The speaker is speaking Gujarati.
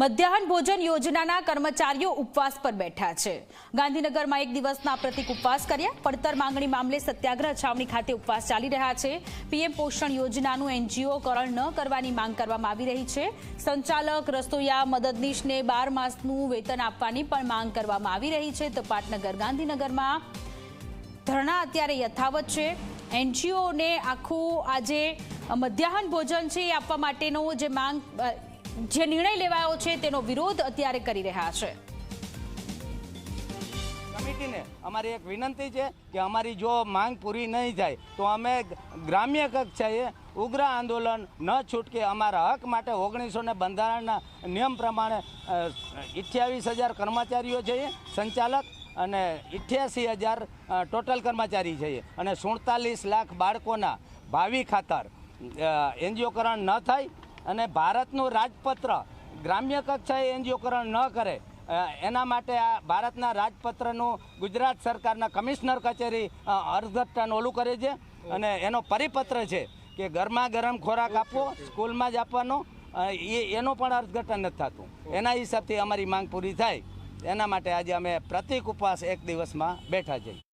મધ્યાહન ભોજન યોજનાના કર્મચારીઓ ઉપવાસ પર બેઠા છે. ગાંધીનગરમાં એક દિવસના પ્રતિક ઉપવાસ કર્યા. પડતર માંગણી મામલે સત્યાગ્રહ છાવણી ખાતે ઉપવાસ ચાલી રહ્યા છે. પીએમ પોષણ યોજનાનું એનજીઓ કરણ ન કરવાની માંગ કરવામાં આવી રહી છે. સંચાલક રસોઈયા મદદનીશને બાર માસનું વેતન આપવાની પણ માંગ કરવામાં આવી રહી છે. તો પાટનગર ગાંધીનગરમાં ધરણા અત્યારે યથાવત છે. એનજીઓને આખું આજે મધ્યાહન ભોજન છે એ આપવા માટેનો જે માંગ જે નિર્ણય લેવાયો છે તેનો વિરોધ અત્યારે કરી રહ્યા છે. કમિટીને અમારી એક વિનંતી છે કે અમારી જો માંગ પૂરી નહીં જાય, તો અમે ગ્રામ્ય કક્ષાએ ઉગ્ર આંદોલન ન છૂટકે અમારા હક માટે ઓગણીસો ને બંધારણના નિયમ પ્રમાણે અઠ્યાવીસ હજાર કર્મચારીઓ છે સંચાલક અને અઠ્યાસી હજાર ટોટલ કર્મચારી છે અને સુડતાલીસ લાખ બાળકોના ભાવિ ખાતર એનજીઓકરણ ન થાય અને ભારતનું રાજપત્ર, ગ્રામ્ય કક્ષાએ એનજીઓકરણ ન કરે એના માટે આ ભારતના રાજપત્રનું ગુજરાત સરકારના કમિશનર કચેરી અર્થઘટન ઓલું કરે છે અને એનો પરિપત્ર છે કે ગરમા ગરમ ખોરાક આપવો, સ્કૂલમાં જ આપવાનો એ, એનું પણ અર્થઘટન નથી થતું. એના હિસાબથી અમારી માંગ પૂરી થાય. એના માટે આજે અમે પ્રતિક ઉપવાસ એક દિવસમાં બેઠા છીએ.